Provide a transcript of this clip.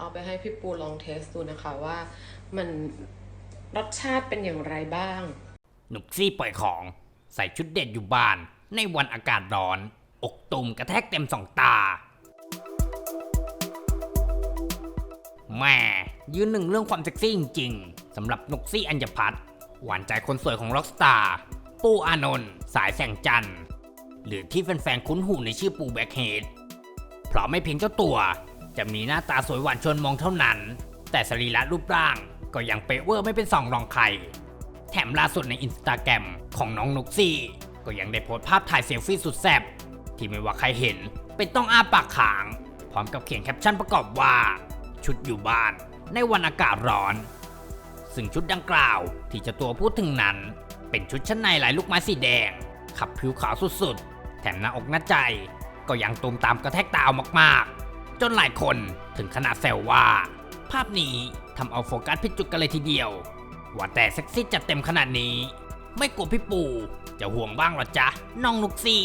เอาไปให้พี่ปูลองเทสดูนะคะว่ามันรสชาติเป็นอย่างไรบ้าง หนุกซี่ปล่อยของ ใส่ชุดเด็ดอยู่บ้าน ในวันอากาศร้อน อกตุ่มกระแทกเต็มสองตาแม่ยืนหนึ่งเรื่องความเซ็กซี่จริงๆสำหรับนุกซี่อัญญพัฒน์หวานใจคนสวยของร็อกสตาร์ปูอานนท์สายแสงจันทร์หรือที่แฟนๆคุ้นหูในชื่อปูแบ็คเฮดเพราะไม่เพียงเจ้าตัว จะมีหน้าตาสวยหวานชวนมองเท่านั้น แต่สรีระรูปร่างก็ยังเป๊ะเวอร์ไม่เป็นสองรองใคร แถมล่าสุดในอินสตาแกรมของน้องนุกซี่ ก็ยังได้โพสต์ภาพถ่ายเซลฟี่สุดแซ่บที่ไม่ว่าใครเห็น เป็นต้องอ้าปากขาง พร้อมกับเขียนแคปชั่นประกอบว่า ชุดอยู่บ้าน ในวันอากาศร้อน ซึ่งชุดดังกล่าวที่เจะตัวพูดถึงนั้น เป็นชุดชั้นในลายลูกไม้สีแดง ขับผิวขาวสุดๆ แถมหน้าอกหน้าใจ ก็ยังตูมตามกระแทกตาเอามากๆ จนหลายคนถึงขนาดแซวว่า ภาพนี้ทำเอาโฟกัสผิดจุดกันเลยทีเดียว ว่าแต่เซ็กซี่จัดเต็มขนาดนี้ ไม่กลัวพี่ปู่จะห่วงบ้างหรอจ๊ะน้องนุกซี่